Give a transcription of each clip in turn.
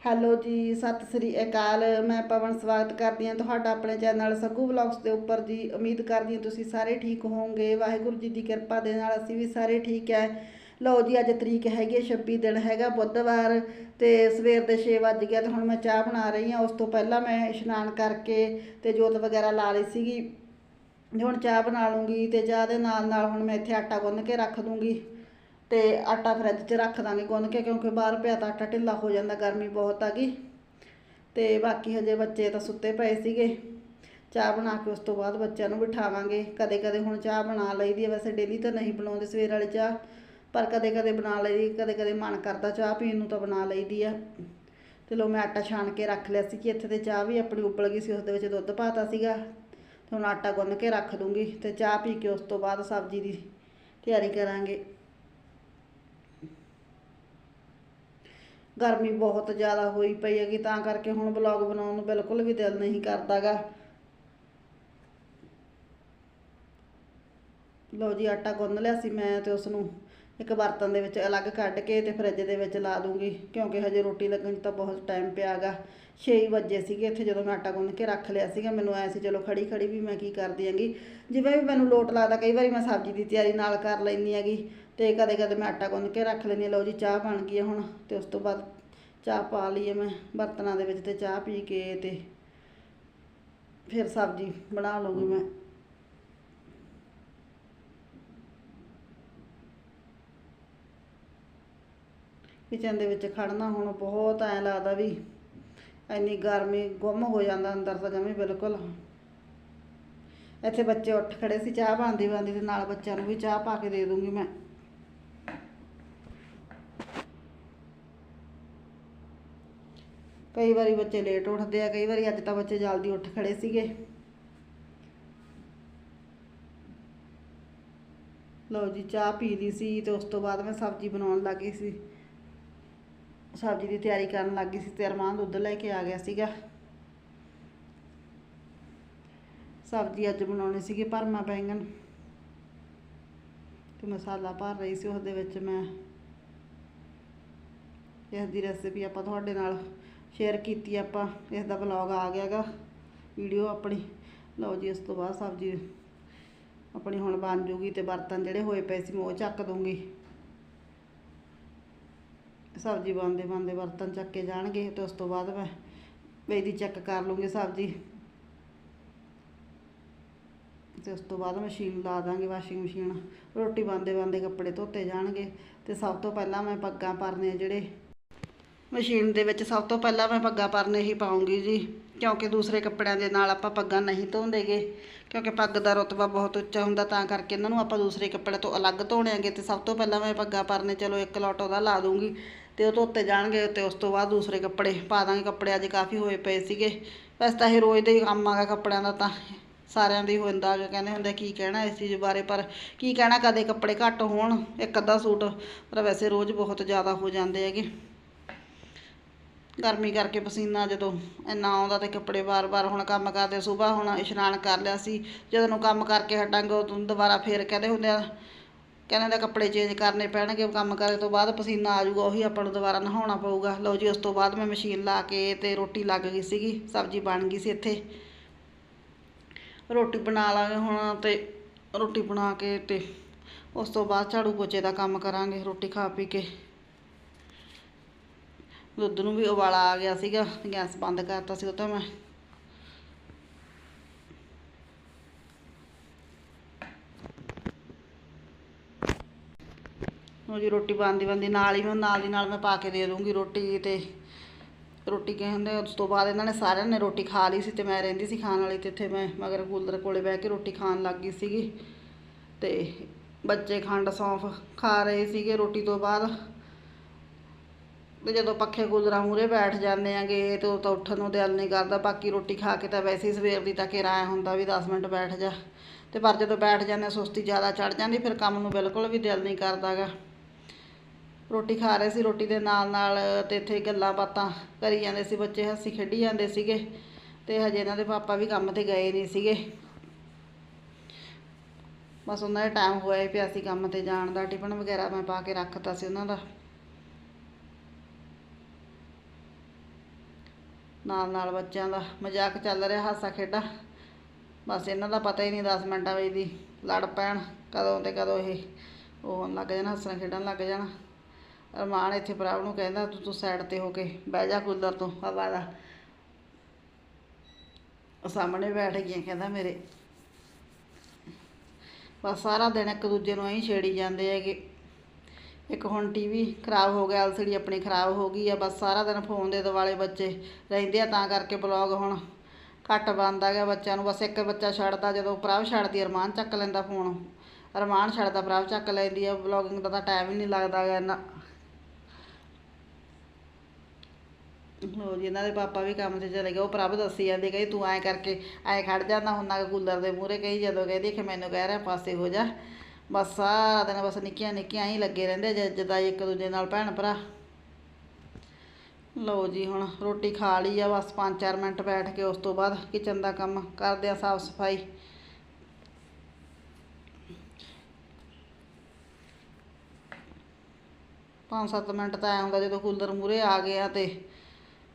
Hello ਜੀ, ਸਤਿ ਸ੍ਰੀ ਅਕਾਲ। ਮੈਂ ਪਵਨ ਸਵਾਗਤ ਕਰਦੀ ਹਾਂ ਤੁਹਾਡਾ ਆਪਣੇ ਚੈਨਲ ਸੱਗੂ ਵਲੌਗਸ ਦੇ ਉੱਪਰ ਜੀ। ਉਮੀਦ ਕਰਦੀ ਹਾਂ ਤੁਸੀਂ ਸਾਰੇ ਠੀਕ ਹੋਵੋਗੇ। ਵਾਹਿਗੁਰੂ ਜੀ ਦੀ ਕਿਰਪਾ ਦੇ ਨਾਲ ਅਸੀਂ ਵੀ ਸਾਰੇ ਠੀਕ ਹੈ। ਲਓ ਜੀ, ਅੱਜ ਤਰੀਕ ਹੈਗੀ ਹੈ 26 ਦਿਨ ਹੈਗਾ ਬੁੱਧਵਾਰ ਤੇ ਸਵੇਰ ਦੇ 6 ਵੱਜ ਗਿਆ ਤੇ ਹੁਣ ਮੈਂ ਚਾਹ ਬਣਾ ਰਹੀ ਹਾਂ। ਉਸ ਤੋਂ ਪਹਿਲਾਂ ਮੈਂ ਇਸ਼ਨਾਨ ਕਰਕੇ ਤੇ ਜੋਤ ਵਗੈਰਾ ਲਾ ਲਈ ਸੀਗੀ। ਤੇ ਹੁਣ ਚਾਹ ਬਣਾ ਲੂੰਗੀ ਤੇ ਚਾਹ ਦੇ ਨਾਲ ਨਾਲ ਹੁਣ ਮੈਂ ਇੱਥੇ ਆਟਾ ਗੁੰਨ ਕੇ ਰੱਖ ਦੂੰਗੀ। ਤੇ ਆਟਾ ਫਰਿੱਜ 'ਚ ਰੱਖ ਦਾਂਗੇ ਗੁੰਨ ਕੇ, ਕਿਉਂਕਿ ਬਾਹਰ ਪਿਆ ਤਾਂ ਆਟਾ ਢਿੱਲਾ ਹੋ ਜਾਂਦਾ, ਗਰਮੀ ਬਹੁਤ ਆ ਗਈ। ਤੇ ਬਾਕੀ ਹਜੇ ਬੱਚੇ ਤਾਂ ਸੁੱਤੇ ਪਏ ਸੀਗੇ। ਚਾਹ ਬਣਾ ਕੇ ਉਸ ਤੋਂ ਬਾਅਦ ਬੱਚਿਆਂ ਨੂੰ ਬਿਠਾਵਾਂਗੇ। ਕਦੇ ਕਦੇ ਹੁਣ ਚਾਹ ਬਣਾ ਲਈਦੀ ਹੈ ਵੈਸੇ ਡੇਲੀ ਤਾਂ ਨਹੀਂ ਬਣਾਉਂਦੇ ਸਵੇਰ ਵਾਲੀ ਚਾਹ, ਪਰ ਕਦੇ ਕਦੇ ਬਣਾ ਲਈਦੀ ਕਦੇ ਕਦੇ ਮਨ ਕਰਦਾ ਚਾਹ ਪੀਣ ਨੂੰ ਤਾਂ ਬਣਾ ਲਈਦੀ ਆ। ਤੇ ਲੋ ਮੈਂ ਆਟਾ ਛਾਣ ਕੇ ਰੱਖ ਲਿਆ ਸੀ ਕਿ ਇੱਥੇ ਤੇ ਚਾਹ ਵੀ ਆਪਣੀ ਉਬਲ ਗਈ ਸੀ ਉਸ ਦੇ ਵਿੱਚ ਦੁੱਧ ਪਾਤਾ ਸੀਗਾ। ਤੇ ਹੁਣ ਆਟਾ ਗੁੰਨ ਕੇ ਰੱਖ ਦੂੰਗੀ ਤੇ ਚਾਹ ਪੀ ਕੇ ਉਸ ਤੋਂ ਬਾਅਦ ਸਬਜ਼ੀ ਦੀ ਤਿਆਰੀ ਕਰਾਂਗੇ। ਗਰਮੀ ਬਹੁਤ ਜ਼ਿਆਦਾ ਹੋਈ ਪਈ ਹੈਗੀ, ਤਾਂ ਕਰਕੇ ਹੁਣ ਵਲੌਗ ਬਣਾਉਣ ਨੂੰ ਬਿਲਕੁਲ ਵੀ ਦਿਲ ਨਹੀਂ ਕਰਦਾਗਾ। ਲਓ ਜੀ, ਆਟਾ ਗੁੰਨ ਲਿਆ ਸੀ ਮੈਂ ਤੇ ਉਸ ਨੂੰ ਇੱਕ ਬਰਤਨ ਦੇ ਵਿੱਚ ਅਲੱਗ ਕੱਢ ਕੇ ਤੇ ਫਰਿੱਜ ਦੇ ਵਿੱਚ ਲਾ ਦੂੰਗੀ, ਕਿਉਂਕਿ ਹਜੇ ਰੋਟੀ ਲੱਗਣ 'ਚ ਤਾਂ ਬਹੁਤ ਟਾਈਮ ਪਿਆਗਾ। 6 ਵਜੇ ਸੀਗੇ, ਇੱਥੇ ਜਦੋਂ ਮੈਂ ਆਟਾ ਗੁੰਨ ਕੇ ਰੱਖ ਲਿਆ ਸੀਗਾ, ਮੈਨੂੰ ਐ ਸੀ, ਚਲੋ ਖੜੀ ਖੜੀ ਵੀ ਮੈਂ ਕੀ ਕਰਦੀ ਆਂਗੀ ਜਿਵੇਂ ਵੀ ਮੈਨੂੰ ਲੋਟ ਲੱਗਦਾ, ਕਈ ਵਾਰੀ ਮੈਂ ਸਬਜ਼ੀ ਦੀ ਤਿਆਰੀ ਨਾਲ ਕਰ ਲੈਂਦੀ ਹੈਗੀ ਤੇ ਕਦੇ ਕਦੇ ਮੈਂ ਆਟਾ ਗੁੰਨ ਕੇ ਰੱਖ ਲੈਂਦੀ ਹਾਂ। ਲਓ ਜੀ, ਚਾਹ ਬਣ ਗਈ ਹੈ ਹੁਣ ਤੇ ਉਸ ਤੋਂ ਬਾਅਦ ਚਾਹ ਪਾ ਲਈਏ ਮੈਂ, ਬਰਤਨਾਂ ਦੇ ਵਿੱਚ ਤੇ ਚਾਹ ਪੀ ਕੇ ਤੇ ਫਿਰ ਸਬਜ਼ੀ ਬਣਾ ਲਵਾਂਗੀ ਮੈਂ। ਕਿਚਨ ਦੇ ਵਿੱਚ ਖੜਨਾ ਹੁਣ ਬਹੁਤ ਐਂ ਲੱਗਦਾ ਵੀ ਇੰਨੀ ਗਰਮੀ ਗੁੰਮ ਹੋ ਜਾਂਦਾ ਅੰਦਰ ਤਾਂ ਜਮੇ ਬਿਲਕੁਲ। ਇੱਥੇ ਬੱਚੇ ਉੱਠ ਖੜੇ ਸੀ ਚਾਹ ਬਣਦੀ ਬਣਦੀ ਤੇ ਨਾਲ ਬੱਚਿਆਂ ਨੂੰ ਵੀ ਚਾਹ ਪਾ ਕੇ ਦੇ ਦੂੰਗੀ ਮੈਂ। ਕਈ ਵਾਰੀ ਬੱਚੇ ਲੇਟ ਉੱਠਦੇ ਆ, ਕਈ ਵਾਰੀ ਅੱਜ ਤਾਂ ਬੱਚੇ ਜਲਦੀ ਉੱਠ ਖੜੇ ਸੀਗੇ। ਲਓ ਜੀ, ਚਾਹ ਪੀ ਲਈ ਸੀ ਤੇ ਉਸ ਤੋਂ ਬਾਅਦ ਮੈਂ ਸਬਜ਼ੀ ਬਣਾਉਣ ਲੱਗੀ ਸੀ। ਸਬਜ਼ੀ ਦੀ ਤਿਆਰੀ ਕਰਨ ਲੱਗੀ ਸੀ ਤੇ ਅਰਮਾਨ ਦੁੱਧ ਲੈ ਕੇ ਆ ਗਿਆ ਸੀਗਾ। ਸਬਜ਼ੀ ਅੱਜ ਬਣਾਉਣੀ ਸੀਗੀ ਭਰਮਾ ਬੈਂਗਣ। ਤੇ ਮਸਾਲਾ ਭਰ ਰਹੀ ਸੀ ਉਸ ਦੇ ਵਿੱਚ ਮੈਂ। ਇਸ ਦੀ ਰੈਸਿਪੀ ਆਪਾਂ ਤੁਹਾਡੇ ਨਾਲ ਸ਼ੇਅਰ ਕੀਤੀ ਆਪਾਂ ਇਸ ਦਾ ਵਲੌਗ ਆ ਗਿਆਗਾ ਵੀਡੀਓ ਆਪਣੀ। ਲਓ ਜੀ, ਇਸ ਤੋਂ ਬਾਅਦ ਸਬਜ਼ੀ ਆਪਣੀ ਹੁਣ ਬਣ ਜੂਗੀ ਤੇ ਬਰਤਨ ਜਿਹੜੇ ਹੋਏ ਪਏ ਸੀ ਮੈਂ ਉਹ ਚੱਕ ਦੂੰਗੀ। ਸਬਜ਼ੀ ਬਣਦੇ ਬਣਦੇ ਬਰਤਨ ਚੱਕੇ ਜਾਣਗੇ ਤੇ ਉਸ ਤੋਂ ਬਾਅਦ ਮੈਂ ਇਹਦੀ ਚੈੱਕ ਕਰ ਲੂੰਗੀ ਸਬਜ਼ੀ। ਤੇ ਉਸ ਤੋਂ ਬਾਅਦ ਮਸ਼ੀਨ ਲਾ ਦਾਂਗੇ ਵਾਸ਼ਿੰਗ ਮਸ਼ੀਨ ਰੋਟੀ ਬਣਦੇ ਬਣਦੇ ਕੱਪੜੇ ਧੋਤੇ ਜਾਣਗੇ ਤੇ ਸਭ ਤੋਂ ਪਹਿਲਾਂ ਮੈਂ ਪੱਗਾਂ ਪਰਨੇ ਜਿਹੜੇ ਮਸ਼ੀਨ ਦੇ ਵਿੱਚ ਸਭ ਤੋਂ ਪਹਿਲਾਂ ਮੈਂ ਪੱਗਾਂ ਪਰਨੇ ਹੀ ਪਾਉਂਗੀ ਜੀ, ਕਿਉਂਕਿ ਦੂਸਰੇ ਕੱਪੜਿਆਂ ਦੇ ਨਾਲ ਆਪਾਂ ਪੱਗਾਂ ਨਹੀਂ ਧੋਂਦੇਗੇ, ਕਿਉਂਕਿ ਪੱਗ ਦਾ ਰੁਤਬਾ ਬਹੁਤ ਉੱਚਾ ਹੁੰਦਾ, ਤਾਂ ਕਰਕੇ ਇਹਨਾਂ ਨੂੰ ਆਪਾਂ ਦੂਸਰੇ ਕੱਪੜੇ ਤੋਂ ਅਲੱਗ ਧੋਣੇਗੇ ਤੇ ਸਭ ਤੋਂ ਪਹਿਲਾਂ ਮੈਂ ਪੱਗਾਂ ਪਰਨੇ ਚਲੋ ਇੱਕ ਲੋਟ ਉਹਦਾ ਲਾ ਦੂੰਗੀ ਤੇ ਉਹ ਧੋਤੇ ਜਾਣਗੇ ਤੇ ਉਸ ਤੋਂ ਬਾਅਦ ਦੂਸਰੇ ਕੱਪੜੇ ਪਾ ਦਾਂਗੇ, ਕੱਪੜੇ ਅੱਜ ਕਾਫੀ ਹੋਏ ਪਏ ਸੀਗੇ, ਵੈਸੇ ਤਾਂ ਇਹ ਰੋਜ਼ ਦੇ ਹੀ ਕੰਮ ਆਗਾ ਕੱਪੜਿਆਂ ਦਾ ਤਾਂ, ਸਾਰਿਆਂ ਦੀ ਹੀ ਹੁੰਦਾ ਕਿ ਕਹਿੰਦੇ ਹੁੰਦੇ ਕੀ ਕਹਿਣਾ ਇਸ ਚੀਜ਼ ਬਾਰੇ, ਪਰ ਕੀ ਕਹਿਣਾ ਕਦੇ ਕੱਪੜੇ ਘੱਟ ਹੋਣ, ਇੱਕ ਅੱਧਾ ਸੂਟ, ਪਰ ਵੈਸੇ ਰੋਜ਼ ਬਹੁਤ ਜ਼ਿਆਦਾ ਹੋ ਜਾਂਦੇ ਹੈਗੇ। ਗਰਮੀ ਕਰਕੇ ਪਸੀਨਾ ਜਦੋਂ ਇੰਨਾ ਆਉਂਦਾ ਤੇ ਕੱਪੜੇ ਵਾਰ-ਵਾਰ ਹੁਣ ਕੰਮ ਕਰਦੇ, ਸਵੇਰ ਹੁਣ ਇਸ਼ਨਾਨ ਕਰ ਲਿਆ ਸੀ, ਜਦੋਂ ਨੂੰ ਕੰਮ ਕਰਕੇ ਹਟਾਂਗੇ ਉਦੋਂ ਦੁਬਾਰਾ ਫੇਰ ਕਹਿੰਦੇ ਹੁੰਦੇ ਆ, ਕਹਿੰਦੇ ਨੇ ਕੱਪੜੇ ਚੇਂਜ ਕਰਨੇ ਪੈਣਗੇ ਕੰਮ ਕਰੇ ਤੋਂ ਬਾਅਦ ਪਸੀਨਾ ਆ ਜਾਊਗਾ, ਉਹੀ ਆਪਾਂ ਨੂੰ ਦੁਬਾਰਾ ਨਹਾਉਣਾ ਪਊਗਾ। ਲਓ ਜੀ, ਉਸ ਤੋਂ ਬਾਅਦ ਮੈਂ ਮਸ਼ੀਨ ਲਾ ਕੇ ਤੇ ਰੋਟੀ ਲੱਗ ਗਈ ਸੀਗੀ, ਸਬਜ਼ੀ ਬਣ ਗਈ ਸੀ ਇੱਥੇ। ਰੋਟੀ ਬਣਾ ਲਾਂਗੇ ਹੁਣ ਤੇ ਰੋਟੀ ਬਣਾ ਕੇ ਤੇ ਉਸ ਤੋਂ ਬਾਅਦ ਝਾੜੂ ਪੋਚੇ ਦਾ ਕੰਮ ਕਰਾਂਗੇ, ਰੋਟੀ ਖਾ ਪੀ ਕੇ। ਦੁੱਧ ਨੂੰ ਵੀ ਉਬਾਲਾ ਆ ਗਿਆ ਸੀਗਾ, ਗੈਸ ਬੰਦ ਕਰਤਾ ਸੀ ਉਹ ਤਾਂ ਮੈਂ। ਉਹ ਜੀ ਰੋਟੀ ਬਣਦੀ ਬਣਦੀ ਨਾਲ ਹੀ ਮੈਂ ਨਾਲ ਦੀ ਨਾਲ ਮੈਂ ਪਾ ਕੇ ਦੇ ਦੂੰਗੀ ਰੋਟੀ ਤੇ ਰੋਟੀ ਕਹਿੰਦੇ ਉਸ ਤੋਂ ਬਾਅਦ ਇਹਨਾਂ ਨੇ ਸਾਰਿਆਂ ਨੇ ਰੋਟੀ ਖਾ ਲਈ ਸੀ ਤੇ ਮੈਂ ਰਹਿੰਦੀ ਸੀ ਖਾਣ ਵਾਲੀ ਤੇ ਇੱਥੇ ਮੈਂ ਮਗਰ ਕੂਲਰ ਕੋਲੇ ਬਹਿ ਕੇ ਰੋਟੀ ਖਾਣ ਲੱਗ ਗਈ ਸੀਗੀ। ਤੇ ਬੱਚੇ ਖੰਡ ਸੌਂਫ ਖਾ ਰਹੇ ਸੀਗੇ ਰੋਟੀ ਤੋਂ ਬਾਅਦ। ਤੇ ਜਦੋਂ ਪੱਖੇ ਕੂਲਰਾਂ ਮੂਰੇ ਬੈਠ ਜਾਂਦੇ ਆਂਗੇ, ਤੇ ਉਹ ਤਾਂ ਉੱਠਣ ਨੂੰ ਦਿਲ ਨਹੀਂ ਕਰਦਾ, ਬਾਕੀ ਰੋਟੀ ਖਾ ਕੇ ਤਾਂ ਵੈਸੇ ਹੀ ਸਵੇਰ ਦੀ ਤਾਂ ਕਿਰਾਇਆ ਹੁੰਦਾ ਵੀ 10 ਮਿੰਟ ਬੈਠ ਜਾ। ਤੇ ਪਰ ਜਦੋਂ ਬੈਠ ਜਾਂਦੇ ਸੁਸਤੀ ਜ਼ਿਆਦਾ ਚੜ ਜਾਂਦੀ, ਫਿਰ ਕੰਮ ਨੂੰ ਬਿਲਕੁਲ ਵੀ ਦਿਲ ਨਹੀਂ ਕਰਦਾਗਾ ਰੋਟੀ ਖਾ ਰਹੇ ਸੀ, ਰੋਟੀ ਦੇ ਨਾਲ ਨਾਲ ਤੇ ਇੱਥੇ ਗੱਲਾਂ ਬਾਤਾਂ ਕਰੀ ਜਾਂਦੇ ਸੀ, ਬੱਚੇ ਹੱਸੀ ਖੇਡੀ ਜਾਂਦੇ ਸੀਗੇ। ਤੇ ਹਜੇ ਇਹਨਾਂ ਦੇ ਪਾਪਾ ਵੀ ਕੰਮ ਤੇ ਗਏ ਨਹੀਂ ਸੀਗੇ। ਬਸ ਉਹਨਾਂ ਦਾ ਟਾਈਮ ਹੋਇਆ ਹੀ ਪਿਆ ਸੀ ਕੰਮ ਤੇ ਜਾਣ ਦਾ, ਟਿਫਨ ਵਗੈਰਾ ਮੈਂ ਪਾ ਕੇ ਰੱਖਤਾ ਸੀ ਉਹਨਾਂ ਦਾ। ਨਾਲ ਨਾਲ ਬੱਚਿਆਂ ਦਾ ਮਜ਼ਾਕ ਚੱਲ ਰਿਹਾ, ਹਾਸਾ ਖੇਡਾ। ਬਸ ਇਹਨਾਂ ਦਾ ਪਤਾ ਹੀ ਨਹੀਂ 10 ਮਿੰਟਾਂ ਵਿੱਚ ਦੀ ਲੜ ਪੈਣ, ਕਦੋਂ ਤੇ ਕਦੋਂ ਇਹ ਉਹ ਹੋਣ ਲੱਗ ਜਾਣਾ, ਹੱਸਣ ਖੇਡਣ ਲੱਗ ਜਾਣਾ। ਅਰਮਾਨ ਇੱਥੇ ਪ੍ਰਭ ਨੂੰ ਕਹਿੰਦਾ, ਤੂੰ ਤੂੰ ਸਾਈਡ ਤੇ ਹੋ ਕੇ ਬਹਿ ਜਾ ਕੂਲਰ ਤੋਂ, ਹਵਾ ਦਾ। ਸਾਹਮਣੇ ਬੈਠ ਗਈਆਂ, ਕਹਿੰਦਾ ਮੇਰੇ। ਬਸ ਸਾਰਾ ਦਿਨ ਇੱਕ ਦੂਜੇ ਨੂੰ ਐਂ ਛੇੜੀ ਜਾਂਦੇ ਹੈਗੇ। ਇੱਕ ਹੁਣ ਟੀਵੀ ਖਰਾਬ ਹੋ ਗਿਆ, ਐਲਸੀਡੀ ਆਪਣੀ ਖਰਾਬ ਹੋ ਗਈ ਆ, ਬਸ ਸਾਰਾ ਦਿਨ ਫੋਨ ਦੇ ਦੁਆਲੇ ਬੱਚੇ ਰਹਿੰਦੇ ਆ, ਤਾਂ ਕਰਕੇ ਬਲੌਗ ਹੁਣ ਘੱਟ ਬਣਦਾ ਗਿਆ ਬੱਚਿਆਂ ਨੂੰ, ਬਸ ਇੱਕ ਬੱਚਾ ਛੱਡਦਾ, ਜਦੋਂ ਪ੍ਰਭ ਛੱਡਦੀ ਅਰਮਾਨ ਚੱਕ ਲੈਂਦਾ ਫੋਨ ਅਰਮਾਨ ਛੱਡਦਾ, ਪ੍ਰਭ ਚੱਕ ਲੈਂਦੀ ਆ ਬਲੌਗਿੰਗ ਦਾ ਤਾਂ ਟਾਈਮ ਹੀ ਨਹੀਂ ਲੱਗਦਾ ਗਾ ਇੰਨਾ। ਲੋ ਜੀ, ਇਹਨਾਂ ਦੇ ਪਾਪਾ ਵੀ ਕੰਮ ਤੇ ਚਲੇ ਗਏ, ਉਹ ਪ੍ਰਭ ਦੱਸੀ ਜਾਂਦੀ ਕਹੀ ਤੂੰ ਐਂ ਕਰਕੇ, ਐਂ ਖੜ ਜਾਂਦਾ ਹੁੰਦਾ ਕੂਲਰ ਦੇ ਮੂਹਰੇ ਕਹੀ ਜਦੋਂ, ਕਹਿੰਦੀ ਕਿ ਮੈਨੂੰ ਕਹਿ ਰਿਹਾ, ਪਾਸੇ ਹੋ ਜਾ। ਬਸ ਸਾਰਾ ਦਿਨ ਬਸ ਨਿੱਕੀਆਂ ਨਿੱਕੀਆਂ ਹੀ ਲੱਗੇ ਰਹਿੰਦੇ ਜੇ ਜਿੱਦਾਂ ਇੱਕ ਦੂਜੇ ਨਾਲ ਭੈਣ ਭਰਾ। ਲਓ ਜੀ ਹੁਣ ਰੋਟੀ ਖਾ ਲਈ ਆ, ਬਸ 5-4 ਮਿੰਟ ਬੈਠ ਕੇ ਉਸ ਤੋਂ ਬਾਅਦ ਕਿਚਨ ਦਾ ਕੰਮ ਕਰਦੇ ਆ ਸਾਫ਼ ਸਫ਼ਾਈ। ਪੰਜ ਸੱਤ ਮਿੰਟ ਤਾਂ ਐਂ ਹੁੰਦਾ ਜਦੋਂ ਕੂਲਰ ਮੂਹਰੇ ਆ ਗਏ ਆ ਤੇ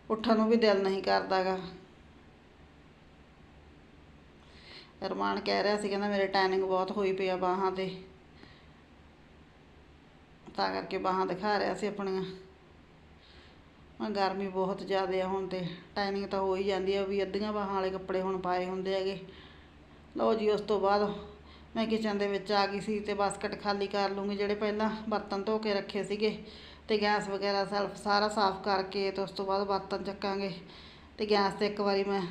ਉੱਠਣ ਨੂੰ ਵੀ ਦਿਲ ਨਹੀਂ ਕਰਦਾਗਾ ਰਮਾਨ ਕਹਿ ਰਿਹਾ ਸੀ, ਕਹਿੰਦਾ ਮੇਰੇ ਟੈਨਿੰਗ ਬਹੁਤ ਹੋਈ ਪਈ ਆ ਬਾਹਾਂ ਤੇ। ਤਾਂ ਕਰਕੇ ਬਾਹਾਂ ਦਿਖਾ ਰਿਹਾ ਸੀ ਆਪਣੀਆਂ। ਮੈਂ ਗਰਮੀ ਬਹੁਤ ਜ਼ਿਆਦਾ ਆ ਹੁਣ ਤੇ। ਟੈਨਿੰਗ ਤਾਂ ਹੋ ਹੀ ਜਾਂਦੀ ਆ ਵੀ ਅੱਧੀਆਂ ਬਾਹਾਂ ਵਾਲੇ ਕੱਪੜੇ ਹੁਣ ਪਾਏ ਹੁੰਦੇ ਹੈਗੇ। ਲਓ ਜੀ, ਉਸ ਤੋਂ ਬਾਅਦ ਮੈਂ ਕਿਚਨ ਦੇ ਵਿੱਚ ਆ ਗਈ ਸੀ ਤੇ ਬਾਸਕਟ ਖਾਲੀ ਕਰ ਲੂੰਗੀ, ਜਿਹੜੇ ਪਹਿਲਾਂ ਬਰਤਨ ਧੋ ਕੇ ਰੱਖੇ ਸੀਗੇ ਤੇ ਗੈਸ ਵਗੈਰਾ ਸੈਲਫ ਸਾਰਾ ਸਾਫ਼ ਕਰਕੇ ਤੇ ਉਸ ਤੋਂ ਬਾਅਦ ਬਰਤਨ ਚੱਕਾਂਗੇ। ਤੇ ਗੈਸ ਤੇ ਇੱਕ ਵਾਰੀ ਮੈਂ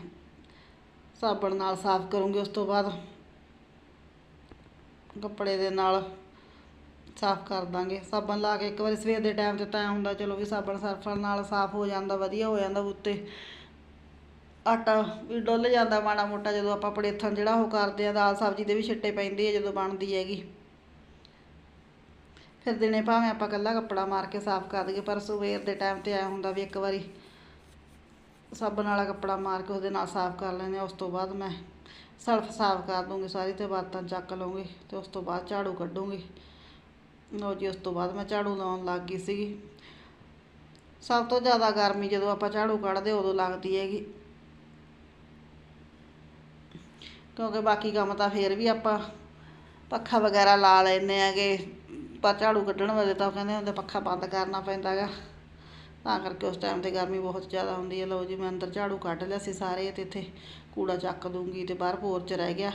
ਸਾਬਣ ਨਾਲ ਸਾਫ਼ ਕਰੂੰਗੀ ਉਸ ਤੋਂ ਬਾਅਦ। ਕੱਪੜੇ ਦੇ ਨਾਲ ਸਾਫ਼ ਕਰ ਦਾਂਗੇ। ਸਾਬਣ ਲਾ ਕੇ ਇੱਕ ਵਾਰੀ ਸਵੇਰ ਦੇ ਟਾਈਮ ਤੇ ਤਾਂ ਐਂ ਹੁੰਦਾ, ਚਲੋ ਵੀ ਸਾਬਣ ਸਰਫਣ ਨਾਲ ਸਾਫ਼ ਹੋ ਜਾਂਦਾ, ਵਧੀਆ ਹੋ ਜਾਂਦਾ ਉੱਤੇ ਆਟਾ ਵੀ ਡੁੱਲ ਜਾਂਦਾ ਮਾੜਾ ਮੋਟਾ, ਜਦੋਂ ਆਪਾਂ ਪੜੇਥਣ ਜਿਹੜਾ ਉਹ ਕਰਦੇ ਆ, ਦਾਲ ਸਬਜ਼ੀ ਦੇ ਵੀ ਛਿੱਟੇ ਪੈਂਦੇ ਆ ਜਦੋਂ ਬਣਦੀ ਹੈਗੀ। ਫਿਰ ਦਿਨੇ ਭਾਵੇਂ ਆਪਾਂ ਇਕੱਲਾ ਕੱਪੜਾ ਮਾਰ ਕੇ ਸਾਫ਼ ਕਰ ਦਈਏ, ਪਰ ਸਵੇਰ ਦੇ ਟਾਈਮ ਤੇ ਐ ਹੁੰਦਾ ਵੀ ਇੱਕ ਵਾਰੀ ਸਾਬਣ ਵਾਲਾ ਕੱਪੜਾ ਮਾਰ ਕੇ ਉਹਦੇ ਨਾਲ ਸਾਫ਼ ਕਰ ਲੈਂਦੇ ਆ ਉਸ ਤੋਂ ਬਾਅਦ ਮੈਂ ਸਲਫ ਸਾਫ਼ ਕਰ ਦੂੰਗੀ, ਸਾਰੀ ਤੇ ਬਾਤਾਂ ਚੱਕ ਲਵਾਂਗੀ ਤੇ ਉਸ ਤੋਂ ਬਾਅਦ ਝਾੜੂ ਕੱਢੂੰਗੀ। ਲਓ ਜੀ, ਉਸ ਤੋਂ ਬਾਅਦ ਮੈਂ ਝਾੜੂ ਲਾਉਣ ਲੱਗ ਗਈ ਸੀਗੀ। ਸਭ ਤੋਂ ਜ਼ਿਆਦਾ ਗਰਮੀ ਜਦੋਂ ਆਪਾਂ ਝਾੜੂ ਕੱਢਦੇ ਉਦੋਂ ਲੱਗਦੀ ਹੈਗੀ। ਕਿਉਂਕਿ ਬਾਕੀ ਕੰਮ ਤਾਂ ਫੇਰ ਵੀ ਆਪਾਂ ਪੱਖਾ ਵਗੈਰਾ ਲਾ ਲੈਂਦੇ ਆਗੇ ਪਰ ਝਾੜੂ ਕੱਢਣ ਵੇਲੇ ਤਾਂ ਉਹ ਕਹਿੰਦੇ ਹੁੰਦੇ, ਪੱਖਾ ਬੰਦ ਕਰਨਾ ਪੈਂਦਾ ਗਾ ਤਾਂ ਕਰਕੇ ਉਸ ਟਾਈਮ ਤੇ ਗਰਮੀ ਬਹੁਤ ਜ਼ਿਆਦਾ ਹੁੰਦੀ ਹੈ। ਲਓ ਜੀ, ਮੈਂ ਅੰਦਰ ਝਾੜੂ ਕੱਢ ਲਿਆ ਸੀ ਸਾਰੇ ਤੇ ਇੱਥੇ ਕੂੜਾ ਚੱਕ ਦੂੰਗੀ ਤੇ ਬਾਹਰ ਪੋਰ 'ਚ ਰਹਿ ਗਿਆ।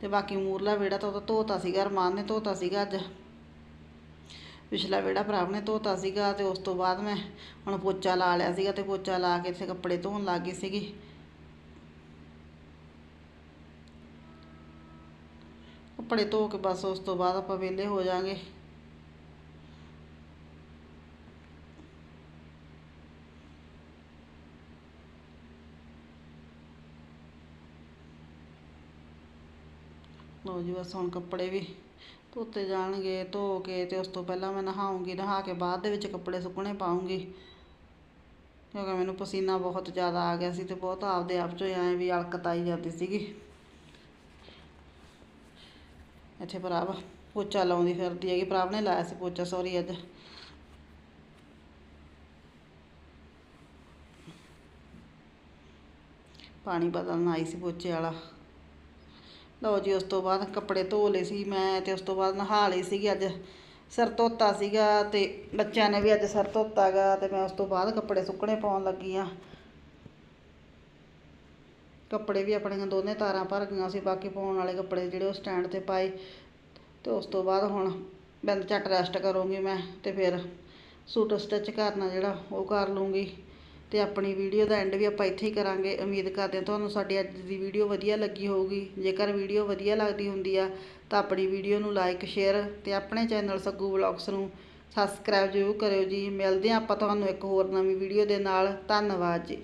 ਤੇ ਬਾਕੀ ਮੂਰਲਾ ਵਿਹੜਾ ਤਾਂ ਉਹ ਧੋਤਾ ਸੀਗਾ, ਅਰਮਾਨ ਨੇ ਧੋਤਾ ਸੀਗਾ ਅੱਜ। ਪਿਛਲਾ ਵਿਹੜਾ ਭਰਾਵ ਨੇ ਧੋਤਾ ਸੀਗਾ ਤੇ ਉਸ ਤੋਂ ਬਾਅਦ ਮੈਂ ਹੁਣ ਪੋਚਾ ਲਾ ਲਿਆ ਸੀਗਾ ਤੇ ਪੋਚਾ ਲਾ ਕੇ ਇੱਥੇ ਕੱਪੜੇ ਧੋਣ ਲੱਗ ਗਈ ਸੀਗੀ। ਕੱਪੜੇ ਧੋ ਕੇ ਬਸ ਉਸ ਤੋਂ ਬਾਅਦ ਆਪਾਂ ਵਿਹਲੇ ਹੋ ਜਾਾਂਗੇ। ਲਓ ਜੀ ਬਸ ਹੁਣ ਕੱਪੜੇ ਵੀ ਧੋਤੇ ਜਾਣਗੇ, ਧੋ ਕੇ ਤੇ ਉਸ ਤੋਂ ਪਹਿਲਾਂ ਮੈਂ ਨਹਾਉਂਗੀ, ਨਹਾ ਕੇ ਬਾਅਦ ਦੇ ਵਿੱਚ ਕੱਪੜੇ ਸੁੱਕਣੇ ਪਾਉਂਗੀ। ਕਿਉਂਕਿ ਮੈਨੂੰ ਪਸੀਨਾ ਬਹੁਤ ਜ਼ਿਆਦਾ ਆ ਗਿਆ ਸੀ ਤੇ ਬਹੁਤ ਆਪਦੇ ਆਪ ਚੋਂ ਐਂ ਵੀ ਅਲਕਤ ਆਈ ਜਾਂਦੀ ਸੀਗੀ। ਇੱਥੇ ਭਰਾਵਾ ਪੋਚਾ ਲਾਉਂਦੀ ਫਿਰਦੀ ਹੈਗੀ ਭਰਾਵ ਨੇ ਲਾਇਆ ਸੀ ਪੋਚਾ, ਸੌਰੀ ਅੱਜ। ਪਾਣੀ ਬਦਲਣ ਆਈ ਸੀ ਪੋਚੇ ਵਾਲਾ। ਲਓ ਜੀ, ਉਸ ਤੋਂ ਬਾਅਦ ਕੱਪੜੇ ਧੋ ਲਏ ਸੀ ਮੈਂ ਤੇ ਉਸ ਤੋਂ ਬਾਅਦ ਨਹਾ ਲਈ ਸੀਗੀ ਅੱਜ। ਸਿਰ ਧੋਤਾ ਸੀਗਾ ਤੇ ਬੱਚਿਆਂ ਨੇ ਵੀ ਅੱਜ ਸਿਰ ਧੋਤਾ ਗਾ ਤੇ ਮੈਂ ਉਸ ਤੋਂ ਬਾਅਦ ਕੱਪੜੇ ਸੁੱਕਣੇ ਪਾਉਣ ਲੱਗੀ ਆ। ਕੱਪੜੇ ਵੀ ਆਪਣੀਆਂ ਦੋਨੇ ਤਾਰਾਂ ਭਰ ਗਈਆਂ ਸੀ, ਬਾਕੀ ਪਾਉਣ ਵਾਲੇ ਕੱਪੜੇ ਜਿਹੜੇ ਉਹ ਸਟੈਂਡ ਤੇ ਪਾਏ। ਤੇ ਉਸ ਤੋਂ ਬਾਅਦ ਹੁਣ ਬਿੰਦ ਝੱਟ ਰੈਸਟ ਕਰੂੰਗੀ ਮੈਂ ਤੇ ਫਿਰ ਸੂਟ ਸਟਿਚ ਕਰਨਾ ਜਿਹੜਾ ਉਹ ਕਰ ਲੂੰਗੀ। ਤੇ ਆਪਣੀ ਵੀਡੀਓ ਦਾ ਐਂਡ ਵੀ ਆਪਾਂ ਇੱਥੇ ਹੀ ਕਰਾਂਗੇ। ਉਮੀਦ ਕਰਦੇ ਹਾਂ ਤੁਹਾਨੂੰ ਸਾਡੀ ਅੱਜ ਦੀ ਵੀਡੀਓ ਵਧੀਆ ਲੱਗੀ ਹੋਊਗੀ। ਜੇਕਰ ਵੀਡੀਓ ਵਧੀਆ ਲੱਗਦੀ ਹੁੰਦੀ ਆ, ਤਾਂ ਆਪਣੀ ਵੀਡੀਓ ਨੂੰ ਲਾਈਕ ਸ਼ੇਅਰ ਤੇ ਆਪਣੇ ਚੈਨਲ ਸੱਗੂ ਵਲੌਗਸ ਨੂੰ ਸਬਸਕ੍ਰਾਈਬ ਜ਼ਰੂਰ ਕਰਿਓ ਜੀ। ਮਿਲਦੇ ਹਾਂ ਆਪਾਂ ਤੁਹਾਨੂੰ ਇੱਕ ਹੋਰ ਨਵੀਂ ਵੀਡੀਓ ਦੇ ਨਾਲ। ਧੰਨਵਾਦ ਜੀ।